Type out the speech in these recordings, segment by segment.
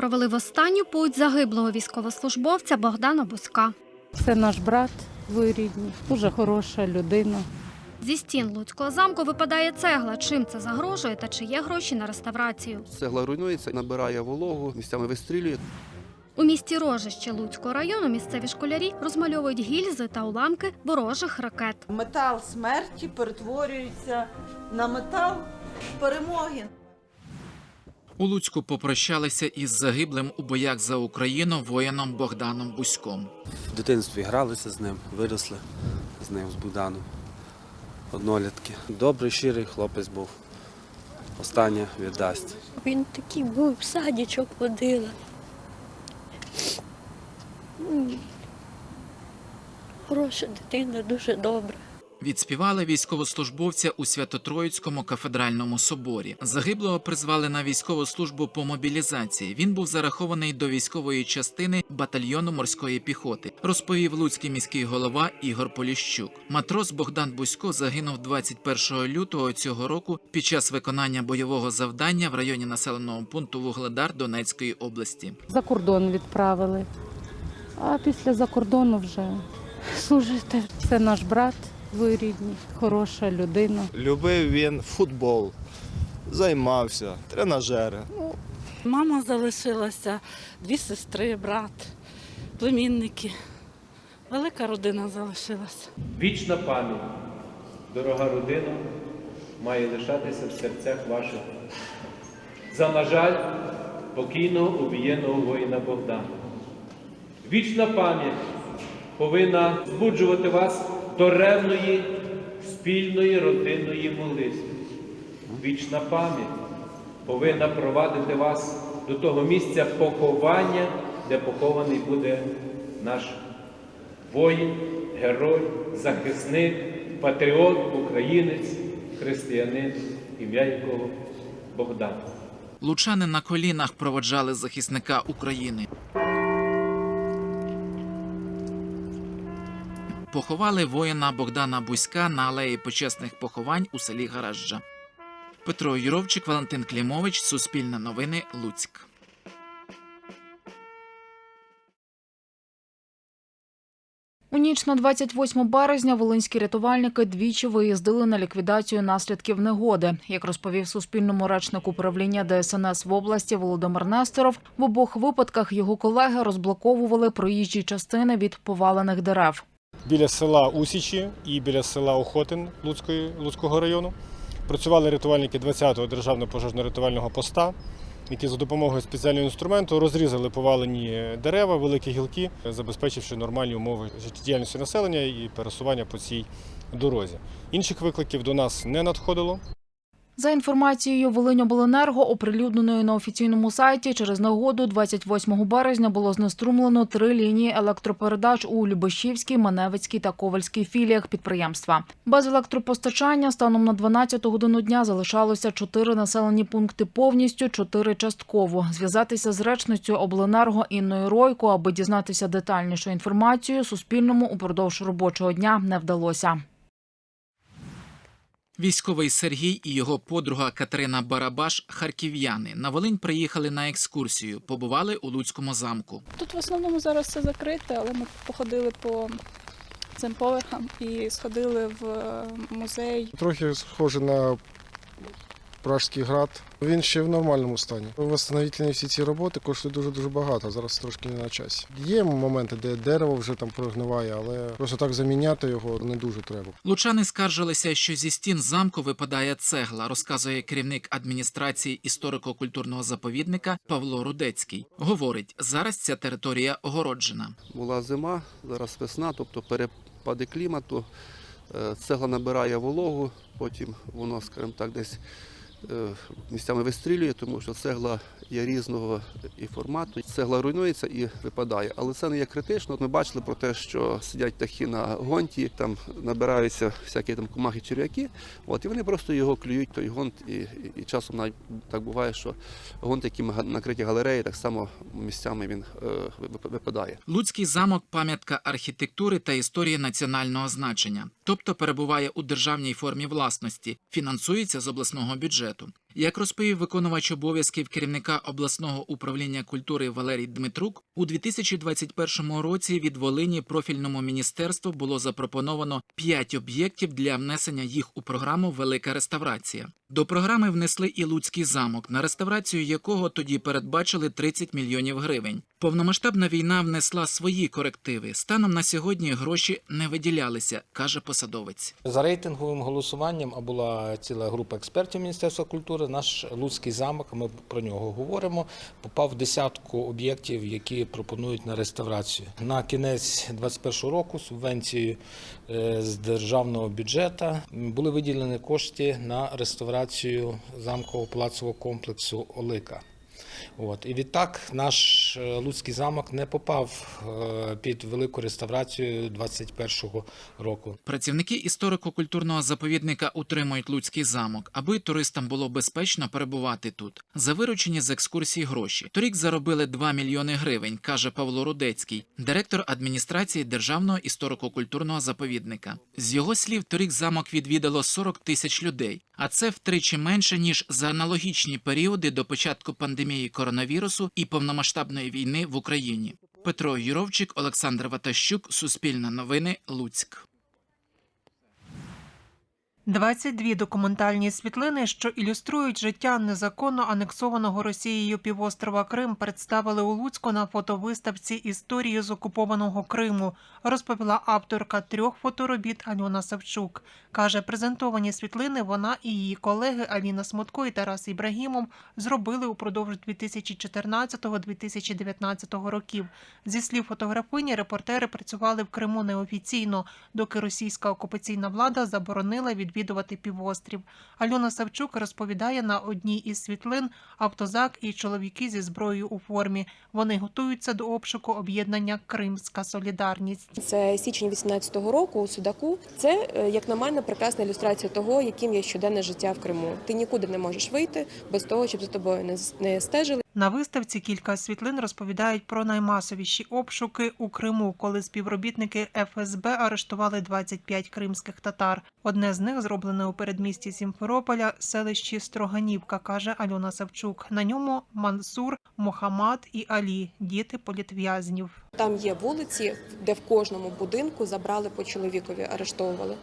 провели в останню путь загиблого військовослужбовця Богдана Бузька. Це наш брат двоюрідний, дуже хороша людина. Зі стін Луцького замку випадає цегла. Чим це загрожує та чи є гроші на реставрацію? Цегла руйнується, набирає вологу, місцями вистрілює. У місті Рожище Луцького району місцеві школярі розмальовують гільзи та уламки ворожих ракет. Метал смерті перетворюється на метал перемоги. У Луцьку попрощалися із загиблим у боях за Україну воїном Богданом Бузьком. В дитинстві гралися з ним, виросли з ним, з Богданом. Однолітки. Добрий, щирий хлопець був. Останнє віддасть. Він такий був, в садічок водила. Хороша дитина, дуже добра. Відспівали військовослужбовця у Свято-Троїцькому кафедральному соборі. Загиблого призвали на військову службу по мобілізації. Він був зарахований до військової частини батальйону морської піхоти, розповів луцький міський голова Ігор Поліщук. Матрос Богдан Бузько загинув 21 лютого цього року під час виконання бойового завдання в районі населеного пункту Вугледар Донецької області. За кордон відправили. А після за кордону вже служити. Це наш брат двоюрідний, хороша людина. Любив він футбол, займався, тренажери. Ну, Мама залишилася, дві сестри, брат, племінники. Велика родина залишилася. Вічна пам'ять, дорога родина, має лишатися в серцях ваших. За, на жаль, покійного убієного воїна Богдана. Вічна пам'ять повинна збуджувати вас до спільної родинної молитви. Вічна пам'ять повинна провадити вас до того місця поховання, де похований буде наш воїн, герой, захисник, патріот, українець, християнин, ім'я якого Богдан. Лучани на колінах проводжали захисника України. Поховали воїна Богдана Бузька на алеї почесних поховань у селі Гаражджа. Петро Юровчик, Валентин Клімович, Суспільне новини, Луцьк. У ніч на 28 березня волинські рятувальники двічі виїздили на ліквідацію наслідків негоди. Як розповів Суспільному речник управління ДСНС в області Володимир Несторов, в обох випадках його колеги розблоковували проїжджі частини від повалених дерев. Біля села Усічі і біля села Охотин Луцької, Луцького району. Працювали рятувальники 20-го державного пожежно-рятувального поста, які за допомогою спеціального інструменту розрізали повалені дерева, великі гілки, забезпечивши нормальні умови життєдіяльності населення і пересування по цій дорозі. Інших викликів до нас не надходило. За інформацією Волиньобленерго, оприлюдненою на офіційному сайті, через негоду 28 березня було знеструмлено три лінії електропередач у Любешівській, Маневицькій та Ковальській філіях підприємства. Без електропостачання станом на 12 годину дня залишалося чотири населені пункти повністю, чотири частково. Зв'язатися з речницею обленерго Інною Ройко, аби дізнатися детальнішу інформацію, Суспільному упродовж робочого дня не вдалося. Військовий Сергій і його подруга Катерина Барабаш харків'яни на Волинь приїхали на екскурсію, побували у Луцькому замку. Тут в основному зараз все закрите, але ми походили по цим поверхам і сходили в е, музей. Трохи схоже на Пражський град. Він ще в нормальному стані. Восстановительні всі ці роботи коштують дуже-дуже багато, зараз трошки не на часі. Є моменти, де дерево вже там прогниває, але просто так заміняти його не дуже треба. Лучани скаржилися, що зі стін замку випадає цегла, розказує керівник адміністрації історико-культурного заповідника Павло Рудецький. Говорить, зараз ця територія огороджена. Була зима, зараз весна, тобто перепади клімату. Е, Цегла набирає вологу, потім воно, скажімо так, десь місцями вистрілює, тому що цегла є різного і формату. Цегла руйнується і випадає. Але це не є критично. Ми бачили про те, що сидять птахи на гонті, там набираються всякі там комахи, черв'яки. От, і вони просто його клюють, той гонт, і, і, часом навіть так буває, що гонт, га- накриті галереї, так само місцями він е, випадає. Луцький замок пам'ятка архітектури та історії національного значення, тобто перебуває у державній формі власності, фінансується з обласного бюджету. сюжету. Як розповів виконувач обов'язків керівника обласного управління культури Валерій Дмитрук, у 2021 році від Волині профільному міністерству було запропоновано 5 об'єктів для внесення їх у програму Велика реставрація. До програми внесли і Луцький замок, на реставрацію якого тоді передбачили 30 мільйонів гривень. Повномасштабна війна внесла свої корективи. Станом на сьогодні гроші не виділялися, каже посадовець. За рейтинговим голосуванням, а була ціла група експертів Міністерства культури, наш Луцький замок, ми про нього говоримо, попав в десятку об'єктів, які пропонують на реставрацію. На кінець 2021 року субвенцією е, з державного бюджету були виділені кошти на реставрацію замкового палацового комплексу Олика. От. І відтак наш е, Луцький замок не попав е, під велику реставрацію 2021 року. Працівники історико-культурного заповідника утримують Луцький замок, аби туристам було безпечно перебувати тут. За виручені з екскурсій гроші. Торік заробили 2 мільйони гривень, каже Павло Рудецький, директор адміністрації Державного історико-культурного заповідника. З його слів, торік замок відвідало 40 тисяч людей, а це втричі менше ніж за аналогічні періоди до початку пандемії коронавірусу і повномасштабної війни в Україні. Петро Юровчик, Олександр Ватащук, Суспільне новини, Луцьк. 22 документальні світлини, що ілюструють життя незаконно анексованого Росією півострова Крим, представили у Луцьку на фотовиставці історії з окупованого Криму, розповіла авторка трьох фоторобіт Альона Савчук. Каже, презентовані світлини вона і її колеги Аліна Смутко і Тарас Ібрагімов зробили упродовж 2014-2019 років. Зі слів фотографині, репортери працювали в Криму неофіційно, доки російська окупаційна влада заборонила відвідувати півострів. Альона Савчук розповідає на одній із світлин автозак і чоловіки зі зброєю у формі. Вони готуються до обшуку об'єднання Кримська Солідарність. Це січень 18-го року у Судаку. Це, е, як на мене, прекрасна ілюстрація того, яким є щоденне життя в Криму. Ти нікуди не можеш вийти без того, щоб за тобою не стежили. На виставці кілька світлин розповідають про наймасовіші обшуки у Криму, коли співробітники ФСБ арештували 25 кримських татар. Одне з них зроблене у передмісті Сімферополя, селищі Строганівка, каже Альона Савчук. На ньому Мансур, Мохамад і Алі, діти політв'язнів. Там є вулиці, де в кожному будинку забрали по чоловікові, арештовували.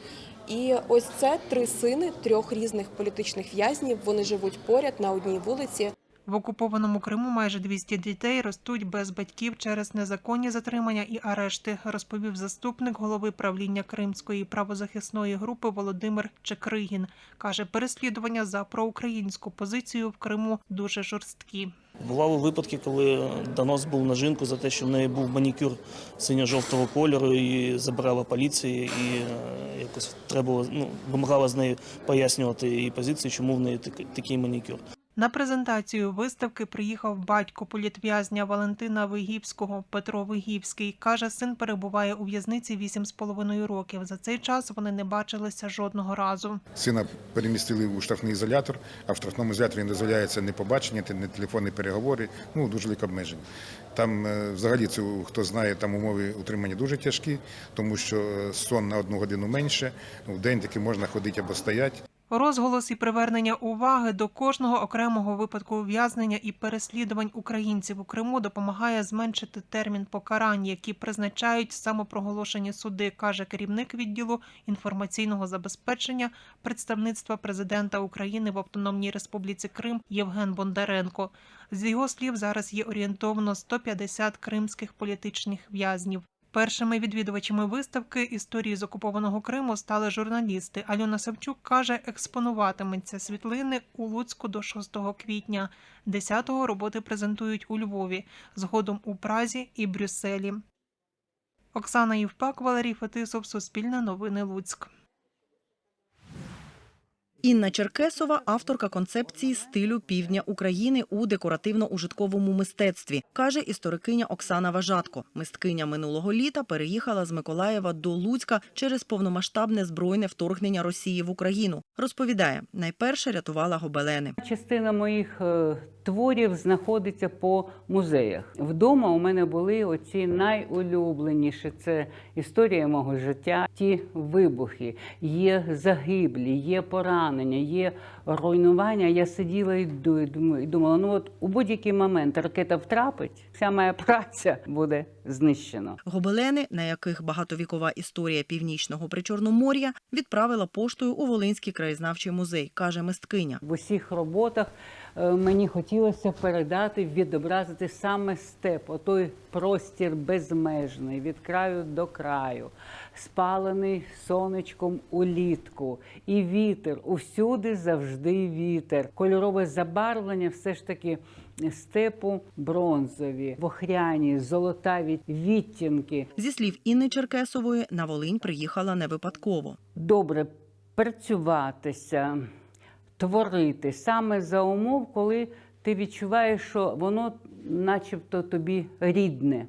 І ось це три сини трьох різних політичних в'язнів. Вони живуть поряд на одній вулиці. В окупованому Криму майже 200 дітей ростуть без батьків через незаконні затримання і арешти, розповів заступник голови правління Кримської правозахисної групи Володимир Чекригін. Каже, переслідування за проукраїнську позицію в Криму дуже жорсткі. Бували випадки, коли донос був на жінку за те, що в неї був манікюр синьо-жовтого кольору, і забирала поліція, і е, якось треба ну, вимагала з нею пояснювати її позицію, чому в неї такий манікюр. На презентацію виставки приїхав батько політв'язня Валентина Вигівського Петро Вигівський. Каже, син перебуває у в'язниці 8,5 років. За цей час вони не бачилися жодного разу. Сина перемістили у штрафний ізолятор, а в штрафному ізоляторі не дозволяється ні побачення, ні телефонні переговори, ну дуже велике обмеження. Там е, взагалі це хто знає, там умови утримання дуже тяжкі, тому що е, сон на одну годину менше. ну, В день таки можна ходити або стояти. Розголос і привернення уваги до кожного окремого випадку ув'язнення і переслідувань українців у Криму допомагає зменшити термін покарань, які призначають самопроголошені суди, каже керівник відділу інформаційного забезпечення представництва президента України в Автономній Республіці Крим Євген Бондаренко. З його слів, зараз є орієнтовно 150 кримських політичних в'язнів. Першими відвідувачами виставки історії з окупованого Криму стали журналісти. Альона Савчук каже, експонуватиметься світлини у Луцьку до 6 квітня. 10-го роботи презентують у Львові, згодом у Празі і Брюсселі. Оксана Євпак, Валерій Фетисов, Суспільне новини Луцьк. Інна Черкесова авторка концепції стилю півдня України у декоративно-ужитковому мистецтві, каже історикиня Оксана Важатко. Мисткиня минулого літа переїхала з Миколаєва до Луцька через повномасштабне збройне вторгнення Росії в Україну. Розповідає, найперше рятувала гобелени. Частина моїх е, творів знаходиться по музеях. Вдома у мене були оці найулюбленіші. Це історія мого життя. Ті вибухи, є загиблі, є поранення, є руйнування. Я сиділа і думала, ну от у будь-який момент ракета втрапить, вся моя праця буде знищена. Гобелени, на яких багатовікова історія північного причорномор'я, відправила поштою у Волинський краєзнавчий музей, каже мисткиня. В усіх роботах е, мені хотілося передати, відобразити саме степ, отой простір безмежний від краю до краю, спалений сонечком улітку. І вітер, усюди завжди вітер. Кольорове забарвлення все ж таки степу бронзові, вохряні, золотаві відтінки. Зі слів Інни Черкесової, на Волинь приїхала не випадково. добре працюватися, творити саме за умов, коли ти відчуваєш, що воно начебто тобі рідне.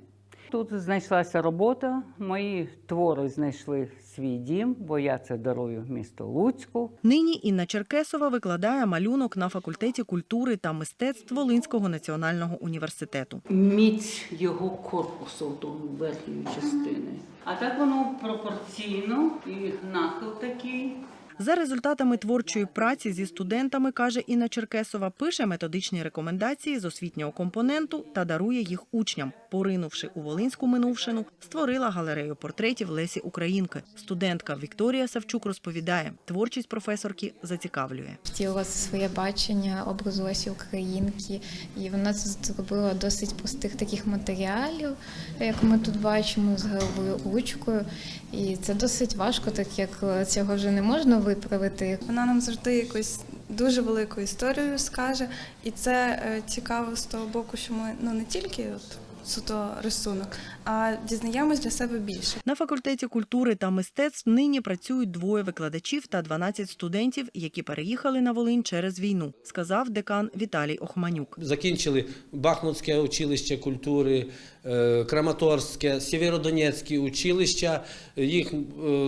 Тут знайшлася робота, мої твори знайшли свій дім, бо я це дарую місту Луцьку. Нині Інна Черкесова викладає малюнок на факультеті культури та мистецтв Волинського національного університету. Міць його корпусу до верхньої частини. А так воно пропорційно і нахил такий. За результатами творчої праці зі студентами, каже Інна Черкесова, пише методичні рекомендації з освітнього компоненту та дарує їх учням. Поринувши у волинську минувшину, створила галерею портретів Лесі Українки. Студентка Вікторія Савчук розповідає, творчість професорки зацікавлює. втілила своє бачення образу Лесі Українки, і вона це зробила досить простих таких матеріалів, як ми тут бачимо, з гравою ручкою. І це досить важко, так як цього вже не можна виправити. Вона нам завжди якусь дуже велику історію скаже, і це е, цікаво з того боку, що ми ну не тільки от суто рисунок, а дізнаємось для себе більше. На факультеті культури та мистецтв нині працюють двоє викладачів та 12 студентів, які переїхали на Волинь через війну, сказав декан Віталій Охманюк. Закінчили Бахмутське училище культури, е, Краматорське, Сєвєродонецьке училища. Їх, е,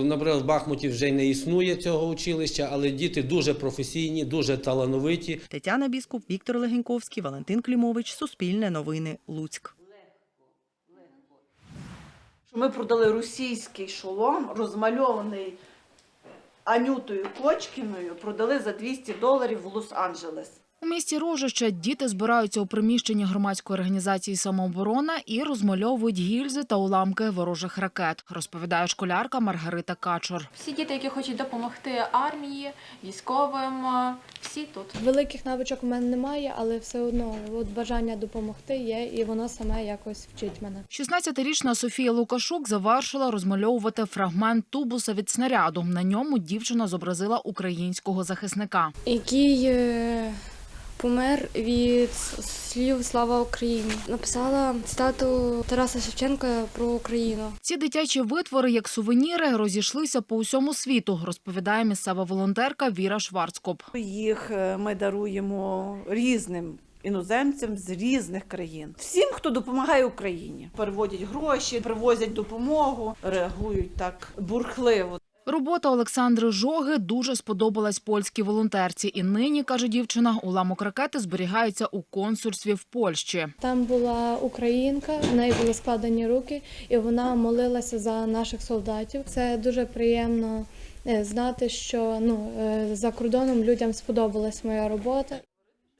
наприклад, в Бахмуті вже й не існує цього училища, але діти дуже професійні, дуже талановиті. Тетяна Біскуп, Віктор Легеньковський, Валентин Клімович, Суспільне новини, Луцьк. Що ми продали російський шолом, розмальований Анютою Кочкіною, продали за 200 доларів в Лос-Анджелес. У місті Рожище діти збираються у приміщенні громадської організації самооборона і розмальовують гільзи та уламки ворожих ракет, розповідає школярка Маргарита Качур. Всі діти, які хочуть допомогти армії, військовим, е, всі тут. Великих навичок у мене немає, але все одно от бажання допомогти є, і воно саме якось вчить мене. 16-річна Софія Лукашук завершила розмальовувати фрагмент тубуса від снаряду. На ньому дівчина зобразила українського захисника. Який е, помер від слів Слава Україні. Написала цитату Тараса Шевченка про Україну. Ці дитячі витвори, як сувеніри, розійшлися по усьому світу, розповідає місцева волонтерка Віра Шварцкоп. Їх е, ми даруємо різним іноземцям з різних країн. Всім, хто допомагає Україні, переводять гроші, привозять допомогу, реагують так бурхливо. Робота Олександри Жоги дуже сподобалась польській волонтерці. І нині, каже дівчина, уламок ракети зберігається у консульстві в Польщі. Там була українка, в неї були складені руки, і вона молилася за наших солдатів. Це дуже приємно е, знати, що ну е, за кордоном людям сподобалась моя робота.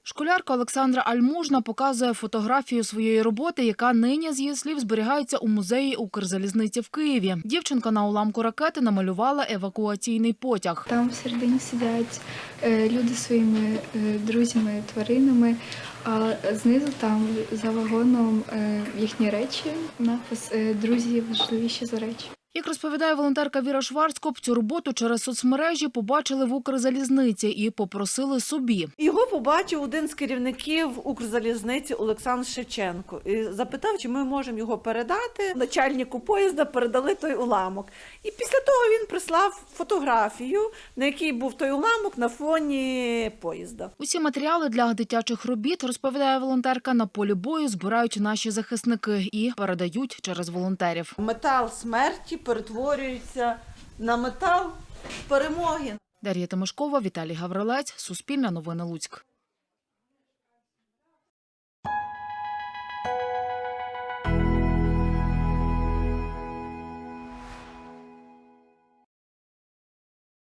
Школярка Олександра Альмужна показує фотографію своєї роботи, яка нині, з її слів, зберігається у музеї Укрзалізниці в Києві. Дівчинка на уламку ракети намалювала евакуаційний потяг. Там всередині сидять е, люди своїми е, друзями, тваринами, а знизу там за вагоном е, їхні речі. Напис Друзі важливіші за речі. Як розповідає волонтерка Віра Шварцкоп, цю роботу через соцмережі побачили в Укрзалізниці і попросили собі. Його побачив один з керівників Укрзалізниці Олександр Шевченко і запитав, чи ми можемо його передати. Начальнику поїзда передали той уламок. І після того він прислав фотографію, на якій був той уламок на фоні поїзда. Усі матеріали для дитячих робіт, розповідає волонтерка, на полі бою збирають наші захисники і передають через волонтерів. Метал смерті перетворюється на метал перемоги. Дар'я Тимошкова, Віталій Гаврилець, Суспільне новини Луцьк.